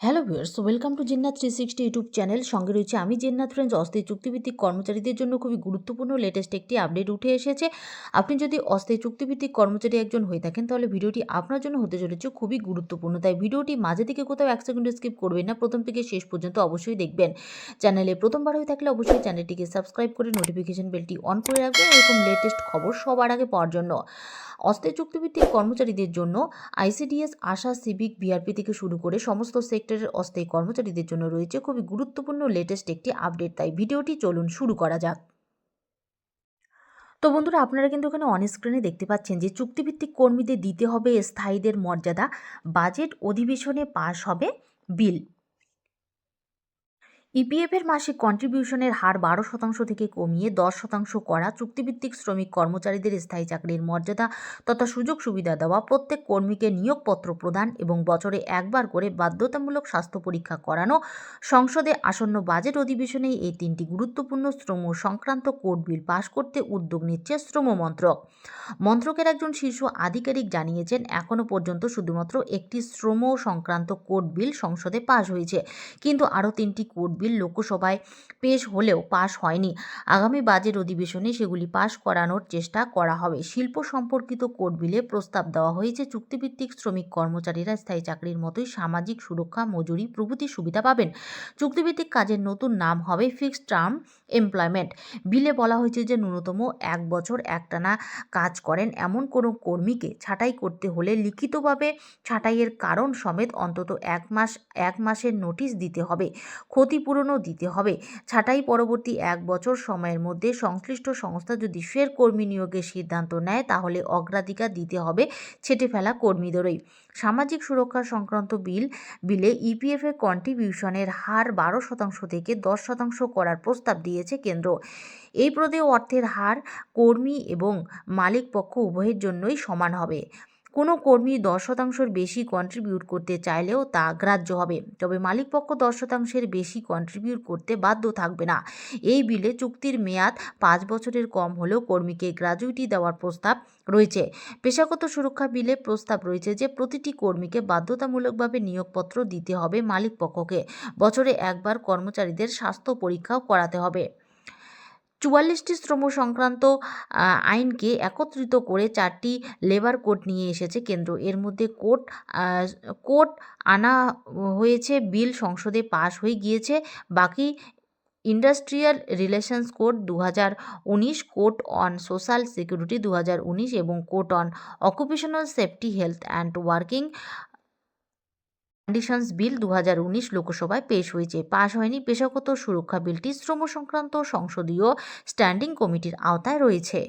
Hello viewers welcome to Jinnat three sixty YouTube channel সঙ্গে রয়েছে আমি জিন্নাত ফ্রেন্ডস অস্থায়ী চুক্তিভিত্তিক কর্মচারীদের জন্য খুবই গুরুত্বপূর্ণ লেটেস্ট একটি আপডেট উঠে এসেছে। আপনি যদি অস্থায়ী চুক্তিভিত্তিক কর্মচারী একজন হয়ে থাকেন, তাহলে ভিডিওটি আপনার জন্য হতে চলেছে খুবই গুরুত্বপূর্ণ। তাই ভিডিওটি মাঝে থেকে কোথাও এক সেকেন্ড স্কিপ করবেন না, প্রথম থেকে শেষ পর্যন্ত অবশ্যই দেখবেন। চ্যানেলে প্রথমবার হয়ে থাকলে অবশ্যই চ্যানেলটিকে সাবস্ক্রাইব করে নোটিফিকেশন বেলটি অন করে রাখবেন, এরকম লেটেস্ট খবর সবার আগে পাওয়ার জন্য। অস্থায়ী চুক্তিভিত্তিক কর্মচারীদের জন্য আইসিডিএস আশা সিভিক বিআরপি থেকে শুরু করে সমস্ত সেক্টরের অস্থায়ী কর্মচারীদের জন্য রয়েছে খুবই গুরুত্বপূর্ণ লেটেস্ট একটি আপডেট তাই ভিডিওটি চলুন শুরু করা যাক। তো বন্ধুরা, আপনারা কিন্তু এখানে অন স্ক্রিনে দেখতে পাচ্ছেন যে চুক্তিভিত্তিক কর্মীদের দিতে হবে স্থায়ীদের মর্যাদা। বাজেট অধিবেশনে পাশ হবে বিল ইপিএফের মাসিক কন্ট্রিবিউশনের হার বারো শতাংশ থেকে কমিয়ে দশ শতাংশ করা, চুক্তিভিত্তিক শ্রমিক কর্মচারীদের স্থায়ী চাকরির মর্যাদা তথা সুযোগ সুবিধা দেওয়া, প্রত্যেক কর্মীকে নিয়োগপত্র প্রদান এবং বছরে একবার করে বাধ্যতামূলক স্বাস্থ্য পরীক্ষা করানো, সংসদে আসন্ন বাজেট অধিবেশনে এই তিনটি গুরুত্বপূর্ণ শ্রম সংক্রান্ত কোর্ট বিল পাশ করতে উদ্যোগ নিচ্ছে শ্রম মন্ত্রক। মন্ত্রকের একজন শীর্ষ আধিকারিক জানিয়েছেন এখনও পর্যন্ত শুধুমাত্র একটি শ্রম সংক্রান্ত কোর্ট বিল সংসদে পাশ হয়েছে, কিন্তু আরও তিনটি কোর্ট বিল লোকসভায় পেশ হলেও পাশ হয়নি। আগামী বাজেট অধিবেশনে সেগুলি পাশ করানোর চেষ্টা করা হবে। শিল্প সম্পর্কিত কোর্ট বিলে প্রস্তাব দেওয়া হয়েছে। চুক্তিভিত্তিক শ্রমিক কর্মচারীরা স্থায়ী চাকরির মতোই সামাজিক সুরক্ষা, মজুরি, প্রভৃতি সুবিধা পাবেন। চুক্তিভিত্তিক কাজের নতুন নাম হবে ফিক্সড টার্ম এমপ্লয়মেন্ট। বিলে বলা হয়েছে যে, ন্যূনতম এক বছর একটানা কাজ করেন এমন কোনো কর্মীকে ছাঁটাই করতে হলে লিখিতভাবে ছাঁটাইয়ের কারণ সমেত অন্তত এক মাস, এক মাসের নোটিশ দিতে হবে। ক্ষতিপূরণও দিতে হবে। ছাঁটাই পরবর্তী এক বছর সময়ের মধ্যে সংশ্লিষ্ট সংস্থা যদি ফের কর্মী নিয়োগের সিদ্ধান্ত নেয়, তাহলে অগ্রাধিকার দিতে হবে ছেটে ফেলা কর্মীদেরই। সামাজিক সুরক্ষা সংক্রান্ত বিল, বিলে ইপিএফের কন্ট্রিবিউশনের হার বারো শতাংশ থেকে দশ শতাংশ করার প্রস্তাব দিয়েছে কেন্দ্র। এই প্রদেয় অর্থের হার কর্মী এবং মালিক পক্ষ উভয়ের জন্যই সমান হবে। কোনো কর্মী দশ শতাংশের বেশি কন্ট্রিবিউট করতে চাইলেও তা গ্রাহ্য হবে। তবে মালিকপক্ষ দশ শতাংশের বেশি কন্ট্রিবিউট করতে বাধ্য থাকবে না। এই বিলে চুক্তির মেয়াদ পাঁচ বছরের কম হলেও কর্মীকে গ্র্যাজুইটি দেওয়ার প্রস্তাব রয়েছে। পেশাগত সুরক্ষা বিলে প্রস্তাব রয়েছে যে, প্রতিটি কর্মীকে বাধ্যতামূলকভাবে নিয়োগপত্র দিতে হবে মালিকপক্ষকে বছরে একবার কর্মচারীদের স্বাস্থ্য পরীক্ষাও করাতে হবে। চুয়াল্লিশটি শ্রম সংক্রান্ত আইনকে একত্রিত করে চারটি লেবার কোড নিয়ে এসেছে কেন্দ্র। এর মধ্যে কোর্ট কোর্ট আনা হয়েছে, বিল সংসদে পাশ হয়ে গিয়েছে। বাকি ইন্ডাস্ট্রিয়াল রিলেশনস কোড দু হাজার উনিশ কোড অন সোশ্যাল সিকিউরিটি দু হাজার উনিশ এবং code on occupational safety, health and working conditions bill দু হাজার উনিশ লোকসভায় পেশ হয়েছে। পাশ হয়নি পেশাগত সুরক্ষা বিলটি। শ্রম সংক্রান্ত সংসদীয় স্ট্যান্ডিং কমিটির আওতায় রয়েছে।